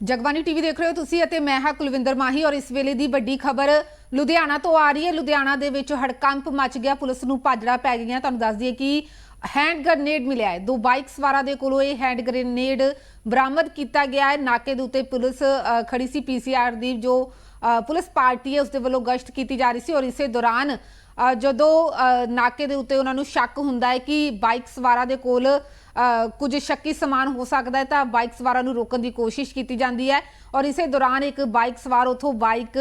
Jagbani TV ਦੇਖ ਰਹੇ ਹੋ ਤੁਸੀਂ ਅਤੇ ਮੈਂ ਹਾਂ ਕੁਲਵਿੰਦਰ ਮਾਹੀ ਔਰ ਇਸ ਵੇਲੇ ਦੀ ਵੱਡੀ ਖਬਰ ਲੁਧਿਆਣਾ ਤੋਂ ਆ ਰਹੀ ਹੈ। ਲੁਧਿਆਣਾ ਦੇ ਵਿੱਚ ਹੜਕੰਪ ਮਚ ਗਿਆ ਪੁਲਿਸ ਨੂੰ ਭਾਜੜਾ ਪੈ ਗਈਆਂ। ਤੁਹਾਨੂੰ ਦੱਸ ਦਈਏ ਕਿ ਹੈਂਡ ਗ੍ਰਨੇਡ ਮਿਲਿਆ ਹੈ। ਦੋ ਬਾਈਕ ਸਵਾਰਾਂ ਦੇ ਕੋਲੋਂ ਇਹ ਹੈਂਡ ਗ੍ਰਨੇਡ ਬਰਾਮਦ ਕੀਤਾ ਗਿਆ ਹੈ। ਨਾਕੇ ਦੇ ਉੱਤੇ ਪੁਲਿਸ ਖੜੀ ਸੀ ਪੀਸੀਆਰ ਦੀ ਜੋ ਪੁਲਿਸ ਪਾਰਟੀ ਹੈ ਉਸ ਦੇ ਵੱਲੋਂ ਗਸ਼ਤ ਕੀਤੀ ਜਾ ਰਹੀ ਸੀ ਔਰ ਇਸੇ ਦੌਰਾਨ ਜਦੋਂ ਅ, ਨਾਕੇ ਦੇ ਉੱਤੇ ਉਹਨਾਂ ਨੂੰ ਸ਼ੱਕ ਹੁੰਦਾ ਹੈ ਕਿ ਬਾਈਕ ਸਵਾਰਾਂ ਦੇ ਕੋਲ ਕੁਝ ਸ਼ੱਕੀ ਸਮਾਨ ਹੋ ਸਕਦਾ ਹੈ ਤਾਂ ਬਾਈਕ ਸਵਾਰਾਂ ਨੂੰ ਰੋਕਣ ਦੀ ਕੋਸ਼ਿਸ਼ ਕੀਤੀ ਜਾਂਦੀ ਹੈ ਔਰ ਇਸੇ ਦੌਰਾਨ ਇੱਕ ਬਾਈਕ ਸਵਾਰ ਉਥੋਂ ਬਾਈਕ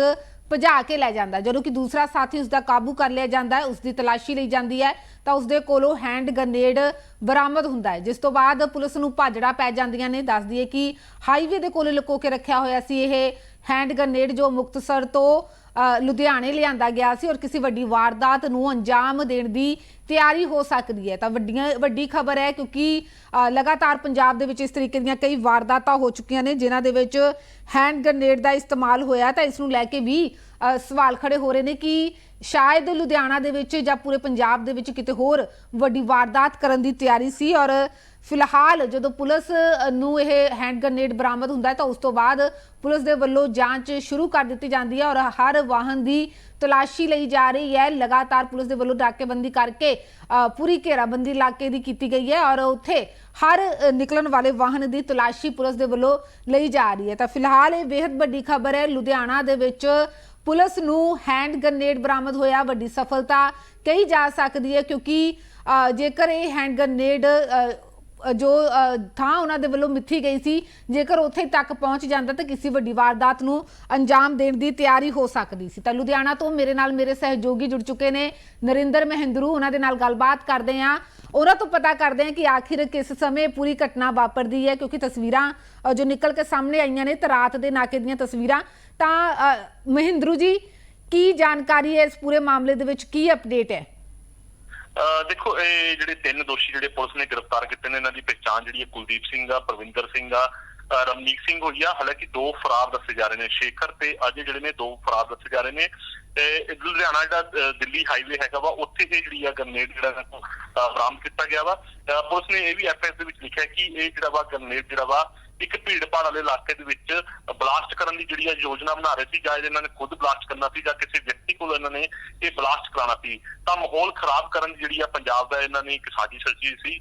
ਭਜਾ ਕੇ ਲੈ ਜਾਂਦਾ ਜਦੋਂ ਕਿ ਦੂਸਰਾ ਸਾਥੀ ਉਸ ਦਾ ਕਾਬੂ ਕਰ ਲਿਆ ਜਾਂਦਾ ਹੈ ਉਸ ਦੀ ਤਲਾਸ਼ੀ ਲਈ ਜਾਂਦੀ ਹੈ, ਤਾਂ ਉਸ ਦੇ ਕੋਲੋਂ ਹੈਂਡ ਗ੍ਰਨੇਡ ਬਰਾਮਦ ਹੁੰਦਾ ਹੈ, ਜਿਸ ਤੋਂ ਬਾਅਦ ਪੁਲਿਸ ਨੂੰ ਭਾਜੜਾ ਪੈ ਜਾਂਦੀਆਂ ਨੇ। ਦੱਸਦੀ ਹੈ ਕਿ ਹਾਈਵੇ ਦੇ ਕੋਲ ਲੁਕੋ ਕੇ ਰੱਖਿਆ ਹੋਇਆ ਸੀ ਇਹ ਹੈਂਡ ਗ੍ਰਨੇਡ ਜੋ ਮੁਕਤਸਰ ਤੋਂ ਲੁਧਿਆਣੇ ਲਿਆਂਦਾ ਗਿਆ ਸੀ ਔਰ ਕਿਸੇ ਵੱਡੀ ਵਾਰਦਾਤ ਨੂੰ ਅੰਜਾਮ ਦੇਣ ਦੀ ਤਿਆਰੀ ਹੋ ਸਕਦੀ ਹੈ। ਤਾਂ ਵੱਡੀਆਂ, ਵੱਡੀ ਖਬਰ ਹੈ ਕਿਉਂਕਿ ਲਗਾਤਾਰ ਪੰਜਾਬ ਦੇ ਵਿੱਚ ਇਸ ਤਰੀਕੇ ਦੀਆਂ ਕਈ ਵਾਰਦਾਤਾਂ ਹੋ ਚੁੱਕੀਆਂ ਨੇ, ਜਿਨ੍ਹਾਂ ਦੇ ਵਿੱਚ ਹੈਂਡ ਗ੍ਰਨੇਡ ਦਾ ਇਸਤੇਮਾਲ ਹੋਇਆ ਤਾਂ ਇਸ ਨੂੰ ਲੈ ਕੇ ਵੀ ਸਵਾਲ ਖੜੇ ਹੋ ਰਹੇ ਨੇ ਕਿ ਸ਼ਾਇਦ ਲੁਧਿਆਣਾ ਦੇ ਵਿੱਚ ਜਾਂ ਪੂਰੇ ਪੰਜਾਬ ਦੇ ਵਿੱਚ ਕਿਤੇ ਹੋਰ ਵੱਡੀ ਵਾਰਦਾਤ ਕਰਨ ਦੀ ਤਿਆਰੀ ਸੀ ਔਰ ਫਿਲਹਾਲ ਜਦੋਂ ਪੁਲਿਸ ਨੂੰ ਇਹ ਹੈਂਡ ਗ੍ਰਨੇਡ ਬਰਾਮਦ ਹੁੰਦਾ ਹੈ ਤਾਂ ਉਸ ਤੋਂ ਬਾਅਦ ਪੁਲਿਸ ਦੇ ਵੱਲੋਂ ਜਾਂਚ ਸ਼ੁਰੂ ਕਰ ਦਿੱਤੀ ਜਾਂਦੀ ਹੈ ਔਰ ਹਰ ਵਾਹਨ ਦੀ ਤਲਾਸ਼ੀ ਲਈ ਜਾ ਰਹੀ ਹੈ। ਲਗਾਤਾਰ ਪੁਲਿਸ ਦੇ ਵੱਲੋਂ ਨਾਕੇਬੰਦੀ ਕਰਕੇ ਅ, ਪੂਰੀ ਘੇਰਾਬੰਦੀ ਇਲਾਕੇ ਦੀ ਕੀਤੀ ਗਈ ਹੈ ਔਰ ਉੱਥੇ ਹਰ ਨਿਕਲਣ ਵਾਲੇ ਵਾਹਨ ਦੀ ਤਲਾਸ਼ੀ ਪੁਲਿਸ ਦੇ ਵੱਲੋਂ ਲਈ ਜਾ ਰਹੀ ਹੈ। ਤਾਂ ਫਿਲਹਾਲ ਇਹ ਬੇहद ਵੱਡੀ ਖਬਰ ਹੈ। ਲੁਧਿਆਣਾ ਦੇ ਵਿੱਚ ਪੁਲਿਸ ਨੂੰ ਹੈਂਡ ਗ੍ਰਨੇਡ ਬਰਾਮਦ ਹੋਇਆ ਵੱਡੀ ਸਫਲਤਾ ਕਹੀ ਜਾ ਸਕਦੀ ਹੈ ਕਿਉਂਕਿ ਅ, ਜੇਕਰ ਇਹ ਹੈਂਡ ਗ੍ਰਨੇਡ ਜੋ ਥਾਂ ਉਹਨਾਂ ਦੇ ਵੱਲੋਂ ਮਿੱਥੀ ਗਈ ਸੀ ਜੇਕਰ ਉੱਥੇ ਤੱਕ ਪਹੁੰਚ ਜਾਂਦਾ ਤਾਂ ਕਿਸੇ ਵੱਡੀ ਵਾਰਦਾਤ ਨੂੰ ਅੰਜਾਮ ਦੇਣ ਦੀ ਤਿਆਰੀ ਹੋ ਸਕਦੀ ਸੀ। ਤਾਂ ਲੁਧਿਆਣਾ ਤੋਂ ਮੇਰੇ ਨਾਲ ਮੇਰੇ ਸਹਿਯੋਗੀ ਜੁੜ ਚੁੱਕੇ ਨੇ ਨਰਿੰਦਰ ਮਹਿੰਦਰੂ ਉਹਨਾਂ ਦੇ ਨਾਲ ਗੱਲਬਾਤ ਕਰਦੇ ਹਾਂ। ਉਹਨਾਂ ਤੋਂ ਪਤਾ ਕਰਦੇ ਹਾਂ ਕਿ ਆਖਿਰ ਕਿਸ ਸਮੇਂ ਪੂਰੀ ਘਟਨਾ ਵਾਪਰਦੀ ਹੈ ਕਿਉਂਕਿ ਤਸਵੀਰਾਂ ਜੋ ਨਿਕਲ ਕੇ ਸਾਹਮਣੇ ਆਈਆਂ ਨੇ ਤਾਂ ਰਾਤ ਦੇ ਨਾਕੇ ਦੀਆਂ ਤਸਵੀਰਾਂ ਤਾਂ ਮਹਿੰਦਰੂ ਜੀ, ਕੀ ਜਾਣਕਾਰੀ ਹੈ ਇਸ ਪੂਰੇ ਮਾਮਲੇ ਦੇ ਵਿੱਚ? ਕੀ ਅਪਡੇਟ ਹੈ? ਦੇਖੋ, ਇਹ ਜਿਹੜੇ ਤਿੰਨ ਦੋਸ਼ੀ ਜਿਹੜੇ ਪੁਲਿਸ ਨੇ ਗ੍ਰਿਫਤਾਰ ਕੀਤੇ ਨੇ, ਇਹਨਾਂ ਦੀ ਪਛਾਣ ਜਿਹੜੀ ਹੈ ਕੁਲਦੀਪ ਸਿੰਘ ਆ, ਪ੍ਰਵਿੰਦਰ ਸਿੰਘ ਆ ਰਮਨੀਕ ਸਿੰਘ ਹੋਈ ਆ। ਹਾਲਾਂਕਿ ਦੋ ਫਰਾਰ ਦੱਸੇ ਜਾ ਰਹੇ ਨੇ, ਸ਼ੇਖਰ ਤੇ ਅਜੇ ਜਿਹੜੇ ਨੇ ਦੋ ਫਰਾਰ ਦੱਸੇ ਜਾ ਰਹੇ ਨੇ। ਤੇ ਲੁਧਿਆਣਾ ਜਿਹੜਾ ਦਿੱਲੀ ਹਾਈਵੇ ਹੈਗਾ ਵਾ, ਉੱਥੇ ਇਹ ਜਿਹੜੀ ਆ ਗਰਨੇਡ ਜਿਹੜਾ ਇਹਨਾਂ ਬਰਾਮਦ ਕੀਤਾ ਗਿਆ ਵਾ। ਪੁਲਿਸ ਨੇ ਇਹ ਵੀ ਐਫਐਸ ਦੇ ਵਿੱਚ ਲਿਖਿਆ ਕਿ ਇਹ ਜਿਹੜਾ ਵਾ ਗਰਨੇਡ ਜਿਹੜਾ ਵਾ ਇੱਕ ਭੀੜ ਭਾੜ ਵਾਲੇ ਇਲਾਕੇ ਦੇ ਵਿੱਚ ਬਲਾਸਟ ਕਰਨ ਦੀ ਜਿਹੜੀ ਆ ਯੋਜਨਾ ਬਣਾ ਰਹੇ ਸੀ ਜਾਂ ਇਹਨਾਂ ਨੇ ਖੁਦ ਬਲਾਸਟ ਕਰਨਾ ਸੀ ਜਾਂ ਕਿਸੇ ਵਿਅਕਤੀ ਕੋਲ ਇਹਨਾਂ ਨੇ ਇਹ ਬਲਾਸਟ ਕਰਾਉਣਾ ਸੀ ਤਾਂ ਮਾਹੌਲ ਖਰਾਬ ਕਰਨ ਦੀ ਜਿਹੜੀ ਆ ਪੰਜਾਬ ਦਾ ਇਹਨਾਂ ਨੇ ਇੱਕ ਸਾਜ਼ਿਸ਼ ਰਚੀ ਸੀ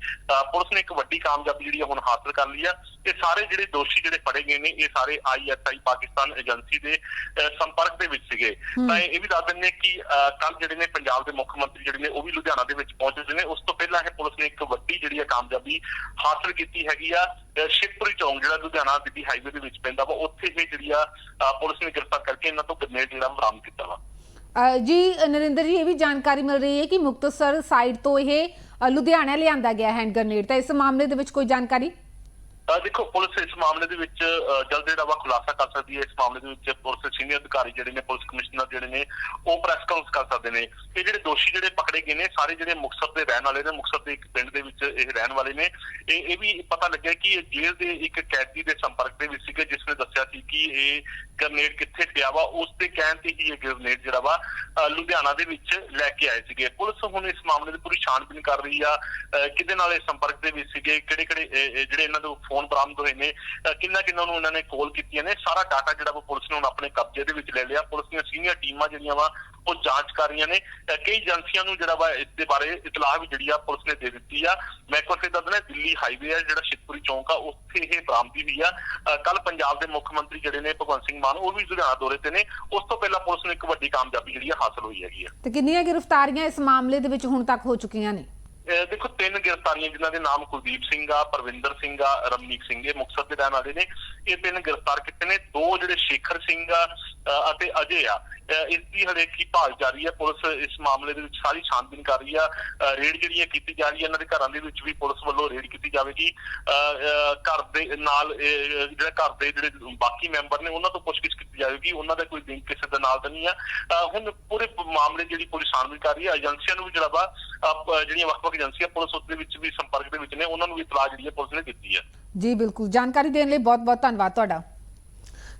ਪੁਲਿਸ ਨੇ ਇੱਕ ਵੱਡੀ ਕਾਮਯਾਬੀ ਜਿਹੜੀ ਆ ਹੁਣ ਹਾਸਲ ਕਰ ਲਈ ਆ। ਇਹ ਸਾਰੇ ਜਿਹੜੇ ਦੋਸ਼ੀ ਜਿਹੜੇ ਫੜੇ ਗਏ ਨੇ ਇਹ ਸਾਰੇ ਆਈਐਸਆਈ ਪਾਕਿਸਤਾਨ ਏਜੰਸੀ ਦੇ ਸੰਪਰਕ ਦੇ ਵਿੱਚ ਸੀਗੇ। ਤਾਂ ਇਹ ਵੀ ਦੱਸ ਦਿੰਦੇ ਕਿ ਕੱਲ ਜਿਹੜੇ ਨੇ ਪੰਜਾਬ ਦੇ ਮੁੱਖ ਮੰਤਰੀ ਜਿਹੜੇ ਨੇ ਉਹ ਵੀ ਲੁਧਿਆਣਾ ਦੇ ਵਿੱਚ ਪਹੁੰਚੇ ਨੇ। ਉਸ ਤੋਂ ਪਹਿਲਾਂ ਇਹ ਪੁਲਿਸ ਨੇ ਇੱਕ ਵੱਡੀ ਜਿਹੜੀ ਆ ਕਾਮਯਾਬੀ ਹਾਸਲ ਕੀਤੀ ਹੈਗੀ ਆ ਸ਼ਿਵਪੁਰੀ ਚੌਂਕ ਜਿਹੜਾ ਲੁਧਿਆਣਾ ਦਿੱਲੀ ਹਾਈਵੇ ਦੇ ਵਿੱਚ ਪੈਂਦਾ ਵਾ, ਉੱਥੇ ਇਹ ਜਿਹੜੀ ਆ ਪੁਲਿਸ ਨੇ ਗ੍ਰਿਫਤਾਰ ਕਰਕੇ ਇਹਨਾਂ ਤੋਂ ਗ੍ਰਨੇਡ ਜਿਹੜਾ ਬਰਾਮਦ ਕੀਤਾ ਵਾ। ਜੀ, ਨਰਿੰਦਰ ਜੀ, ਇਹ ਵੀ ਜਾਣਕਾਰੀ ਮਿਲ ਰਹੀ ਹੈ ਕਿ ਮੁਕਤਸਰ ਸਾਈਡ ਤੋਂ ਇਹ ਲੁਧਿਆਣਾ ਲਿਆਂਦਾ ਗਿਆ ਹੈਂਡ ਗ੍ਰਨੇਡ ਤਾਂ ਇਸ ਮਾਮਲੇ ਦੇ ਵਿੱਚ ਕੋਈ ਜਾਣਕਾਰੀ? ਦੇਖੋ, ਪੁਲਿਸ ਇਸ ਮਾਮਲੇ ਦੇ ਵਿੱਚ ਜਲਦ ਜਿਹੜਾ ਵਾ ਖੁਲਾਸਾ ਕਰ ਸਕਦੀ ਹੈ। ਇਸ ਮਾਮਲੇ ਦੇ ਵਿੱਚ ਪੁਲਿਸ ਦੇ ਸੀਨੀਅਰ ਅਧਿਕਾਰੀ ਜਿਹੜੇ ਨੇ, ਪੁਲਿਸ ਕਮਿਸ਼ਨਰ ਜਿਹੜੇ ਨੇ, ਉਹ ਪ੍ਰੈਸ ਕਾਨਫਰੰਸ ਕਰ ਸਕਦੇ ਨੇ। ਇਹ ਜਿਹੜੇ ਦੋਸ਼ੀ ਜਿਹੜੇ ਪਕੜੇ ਗਏ ਨੇ, ਸਾਰੇ ਜਿਹੜੇ ਮੁਕਤਸਰ ਦੇ ਰਹਿਣ ਵਾਲੇ ਨੇ, ਮੁਕਤਸਰ ਦੇ ਇੱਕ ਪਿੰਡ ਦੇ ਵਿੱਚ ਇਹ ਰਹਿਣ ਵਾਲੇ ਨੇ। ਇਹ ਇਹ ਵੀ ਪਤਾ ਲੱਗਿਆ ਕਿ ਇਹ ਜੇਲ੍ਹ ਦੇ ਇੱਕ ਕੈਦੀ ਦੇ ਸੰਪਰਕ ਦੇ ਵਿੱਚ ਸੀਗੇ, ਜਿਸ ਨੇ ਦੱਸਿਆ ਸੀ ਕਿ ਇਹ ਗ੍ਰਨੇਡ ਕਿੱਥੇ ਪਿਆ ਵਾ, ਉਸ ਦੇ ਕਹਿਣ ਤੇ ਹੀ ਇਹ ਗ੍ਰਨੇਡ ਜਿਹੜਾ ਵਾ ਲੁਧਿਆਣਾ ਦੇ ਵਿੱਚ ਲੈ ਕੇ ਆਏ ਸੀਗੇ। ਪੁਲਿਸ ਹੁਣ ਇਸ ਮਾਮਲੇ ਦੀ ਪੂਰੀ ਛਾਣਬੀਨ ਕਰ ਰਹੀ ਆ। ਕਿਹਦੇ ਨਾਲ ਇਹ ਸੰਪਰਕ ਦੇ ਵਿੱਚ ਸੀਗੇ ਕਿਹੜੇ ਕਿਹੜੇ ਜਿਹੜੇ ਇਹਨਾਂ ਦੇ ਫੋਨ ਬਰਾਮਦ ਹੋਏ ਨੇ ਕਿੰਨਾ ਕਿੰਨਾ ਨੂੰ ਇਹਨਾਂ ਨੇ ਕਾਲ ਕੀਤੀਆਂ ਨੇ, ਸਾਰਾ ਡਾਟਾ ਜਿਹੜਾ ਵਾ ਪੁਲਿਸ ਨੇ ਹੁਣ ਆਪਣੇ ਕਬਜ਼ੇ ਦੇ ਵਿੱਚ ਲੈ ਲਿਆ। ਪੁਲਿਸ ਦੀਆਂ ਸੀਨੀਅਰ ਟੀਮਾਂ ਜਿਹੜੀਆਂ ਵਾ, ਉਹ ਜਾਂਚ ਕਰ ਰਹੀਆਂ ਨੇ। ਕਈ ਏਜੰਸੀਆਂ ਨੂੰ ਜਿਹੜਾ ਵਾ ਇਸ ਦੇ ਬਾਰੇ ਇਤਲਾਹ ਵੀ ਜਿਹੜੀ ਆ ਪੁਲਿਸ ਨੇ ਦੇ ਦਿੱਤੀ ਆ। ਮੈਂ ਇੱਕ ਵਾਰ ਫਿਰ ਦੱਸ ਦਿੰਦਾ, ਦਿੱਲੀ ਹਾਈਵੇ ਆ, ਜਿਹੜਾ ਸ਼ਿਵਪੁਰੀ ਚੌਂਕ ਆ, ਉੱਥੇ ਇਹ ਬਰਾਮਦੀ ਹੋਈ ਆ। ਕੱਲ ਪੰਜਾਬ ਦੇ ਮੁੱਖ ਮੰਤਰੀ ਜਿਹੜੇ ਨੇ, ਭਗਵੰਤ ਸਿੰਘ ਮਾਨ, ਉਹ ਵੀ ਲੁਧਿਆਣਾ ਦੌਰੇ ਤੇ ਨੇ। ਉਸ ਤੋਂ ਪਹਿਲਾਂ ਪੁਲਿਸ ਨੂੰ ਇੱਕ ਵੱਡੀ ਕਾਮਯਾਬੀ ਜਿਹੜੀ ਆ ਹਾਸਲ ਹੋਈ ਹੈਗੀ ਆ। ਤੇ ਕਿੰਨੀਆਂ ਗ੍ਰਿਫਤਾਰੀਆਂ ਇਸ ਮਾਮਲੇ ਦੇ ਵਿੱਚ ਹੁਣ ਤੱਕ ਹੋ ਚੁੱਕੀਆਂ ਨੇ? ਦੇਖੋ, ਤਿੰਨ ਗ੍ਰਿਫਤਾਰੀਆਂ ਜਿਨ੍ਹਾਂ ਦੇ ਨਾਮ ਕੁਲਦੀਪ ਸਿੰਘ ਆ, ਪਰਵਿੰਦਰ ਸਿੰਘ ਆ, ਰਮਨੀਕ ਸਿੰਘ, ਇਹ ਮੁਕਤਸਰ ਦੇ ਰਹਿਣ ਵਾਲੇ ਨੇ। ਇਹ ਤਿੰਨ ਗ੍ਰਿਫਤਾਰ ਕੀਤੇ ਨੇ। ਦੋ ਜਿਹੜੇ ਸ਼ੇਖਰ ਸਿੰਘ ਆ ਅਤੇ ਅਜੇ ਆ। ਇਸ ਦੀ ਹਲੇ ਕੀ ਭਾਲ ਜਾਰੀ ਹੈ। ਪੁਲਿਸ ਇਸ ਮਾਮਲੇ ਦੇ ਵਿੱਚ ਸਾਰੀ ਛਾਨਬੀਨ ਕਰ ਰਹੀ ਆ। ਰੇਡ ਜਿਹੜੀ ਹੈ ਕੀਤੀ ਜਾ ਰਹੀ ਹੈ, ਇਹਨਾਂ ਦੇ ਘਰਾਂ ਦੇ ਵਿੱਚ ਵੀ ਪੁਲਿਸ ਵੱਲੋਂ ਰੇਡ ਕੀਤੀ ਜਾਵੇਗੀ। ਅਹ ਘਰ ਦੇ ਨਾਲ ਜਿਹੜਾ ਘਰ ਦੇ ਜਿਹੜੇ ਬਾਕੀ ਮੈਂਬਰ ਨੇ, ਉਹਨਾਂ ਤੋਂ ਪੁੱਛਗਿੱਛ ਕੀਤੀ ਜਾਵੇਗੀ। ਉਹਨਾਂ ਦਾ ਕੋਈ ਲਿੰਕ ਕਿਸੇ ਦੇ ਨਾਲ ਤਾਂ ਨਹੀਂ ਆ। ਹੁਣ ਪੂਰੇ ਮਾਮਲੇ ਜਿਹੜੀ ਪੁਲਿਸ ਛਾਨਬੀਨ ਕਰ ਰਹੀ ਹੈ, ਏਜੰਸੀਆਂ ਨੂੰ ਵੀ ਜਿਹੜਾ ਵਾ ਜਿਹੜੀਆਂ ਵੱਖ-ਵੱਖ ਏਜੰਸੀਆਂ ਪੁਲਿਸ ਉਸ ਦੇ ਵਿੱਚ ਵੀ ਸੰਪਰਕ ਦੇ ਵਿੱਚ ਨੇ, ਉਹਨਾਂ ਨੂੰ ਵੀ ਇਤਲਾਹ ਜਿਹੜੀ ਹੈ ਪੁਲਿਸ ਨੇ ਦਿੱਤੀ ਹੈ। ਜੀ, ਬਿਲਕੁਲ। ਜਾਣਕਾਰੀ ਦੇਣ ਲਈ ਬਹੁਤ-ਬਹੁਤ ਧੰਨਵਾਦ ਤੁਹਾਡਾ।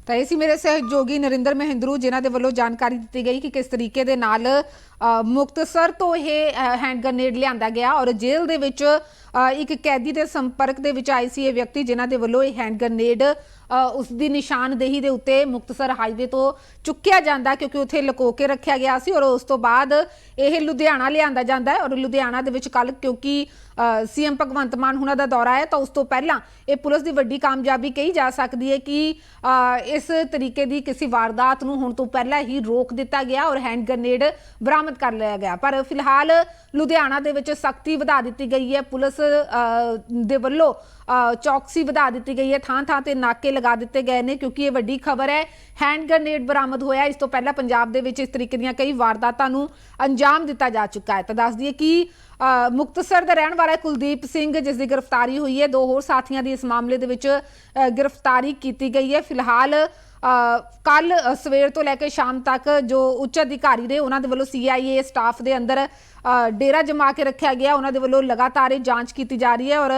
ਤਾਂ ਇਹ ਸੀ ਮੇਰੇ ਸਹਿਯੋਗੀ ਨਰਿੰਦਰ ਮਹਿੰਦਰੂ ਜਿਨ੍ਹਾਂ ਦੇ ਵੱਲੋਂ ਜਾਣਕਾਰੀ ਦਿੱਤੀ ਗਈ ਕਿ ਕਿਸ ਤਰੀਕੇ ਦੇ ਨਾਲ ਅ, ਮੁਕਤਸਰ ਤੋਂ ਇਹ ਹੈਂਡ ਗ੍ਰਨੇਡ ਲਿਆਂਦਾ ਗਿਆ ਔਰ ਜੇਲ੍ਹ ਦੇ ਵਿੱਚ ਅ, ਇੱਕ ਕੈਦੀ ਦੇ ਸੰਪਰਕ ਦੇ ਵਿੱਚ ਆਈ ਸੀ ਇਹ ਵਿਅਕਤੀ ਜਿਨ੍ਹਾਂ ਦੇ ਵੱਲੋਂ ਇਹ ਹੈਂਡ ਗ੍ਰਨੇਡ ਉਸ ਦੀ ਨਿਸ਼ਾਨਦੇਹੀ ਦੇ ਉੱਤੇ ਮੁਕਤਸਰ ਹਾਈਵੇ ਤੋਂ ਚੁੱਕਿਆ ਜਾਂਦਾ ਕਿਉਂਕਿ ਉੱਥੇ ਲੁਕੋ ਕੇ ਰੱਖਿਆ ਗਿਆ ਸੀ ਔਰ ਉਸ ਤੋਂ ਬਾਅਦ ਇਹ ਲੁਧਿਆਣਾ ਲਿਆਂਦਾ ਜਾਂਦਾ ਹੈ ਔਰ ਲੁਧਿਆਣਾ ਦੇ ਵਿੱਚ ਕੱਲ ਕਿਉਂਕਿ ਸੀਐਮ ਭਗਵੰਤ ਮਾਨ ਹੁਣਾਂ ਦਾ ਦੌਰਾ ਹੈ ਤਾਂ ਉਸ ਤੋਂ ਪਹਿਲਾਂ ਇਹ ਪੁਲਿਸ ਦੀ ਵੱਡੀ ਕਾਮਯਾਬੀ ਕਹੀ ਜਾ ਸਕਦੀ ਹੈ ਕਿ ਇਸ ਤਰੀਕੇ ਦੀ ਕਿਸੇ ਵਾਰਦਾਤ ਨੂੰ ਹੁਣ ਤੋਂ ਪਹਿਲਾਂ ਹੀ ਰੋਕ ਦਿੱਤਾ ਗਿਆ ਔਰ ਹੈਂਡ ਗ੍ਰਨੇਡ ਬਰਾਮਦ ਕਰ ਲਿਆ ਗਿਆ। ਪਰ ਫਿਲਹਾਲ ਲੁਧਿਆਣਾ ਦੇ ਵਿੱਚ ਸਖਤੀ ਵਧਾ ਦਿੱਤੀ ਗਈ ਹੈ। ਪੁਲਿਸ ਦੇ ਵੱਲੋਂ ਚੌਕਸੀ ਵਧਾ ਦਿੱਤੀ ਗਈ ਹੈ ਥਾਂ ਥਾਂ ਤੇ ਨਾਕੇ ਲਗਾ ਦਿੱਤੇ ਗਏ ਨੇ, ਕਿਉਂਕਿ ਇਹ ਵੱਡੀ ਖਬਰ ਹੈ। ਹੈਂਡ ਗ੍ਰਨੇਡ ਬਰਾਮਦ ਹੋਇਆ ਇਸ ਤੋਂ ਪਹਿਲਾਂ ਪੰਜਾਬ ਦੇ ਵਿੱਚ ਇਸ ਤਰੀਕੇ ਦੀਆਂ ਕਈ ਵਾਰਦਾਤਾਂ ਨੂੰ ਅੰਜਾਮ ਦਿੱਤਾ ਜਾ ਚੁੱਕਾ ਹੈ। ਤਾਂ ਦੱਸ ਦਈਏ ਕਿ ਮੁਕਤਸਰ ਦਾ ਰਹਿਣ ਵਾਲਾ ਕੁਲਦੀਪ ਸਿੰਘ, ਜਿਸ ਦੀ ਗ੍ਰਿਫਤਾਰੀ ਹੋਈ ਹੈ, ਦੋ ਹੋਰ ਸਾਥੀਆਂ ਦੀ ਇਸ ਮਾਮਲੇ ਦੇ ਵਿੱਚ ਗ੍ਰਿਫਤਾਰੀ ਕੀਤੀ ਗਈ ਹੈ। ਫਿਲਹਾਲ ਕੱਲ ਸਵੇਰ ਤੋਂ ਲੈ ਕੇ ਸ਼ਾਮ ਤੱਕ ਜੋ ਉੱਚ ਅਧਿਕਾਰੀ ਨੇ, ਉਹਨਾਂ ਦੇ ਵੱਲੋਂ ਸੀਆਈਏ ਸਟਾਫ ਦੇ ਅੰਦਰ ਡੇਰਾ ਜਮਾ ਕੇ ਰੱਖਿਆ ਗਿਆ। ਉਹਨਾਂ ਦੇ ਵੱਲੋਂ ਲਗਾਤਾਰ ਇਹ ਜਾਂਚ ਕੀਤੀ ਜਾ ਰਹੀ ਹੈ ਔਰ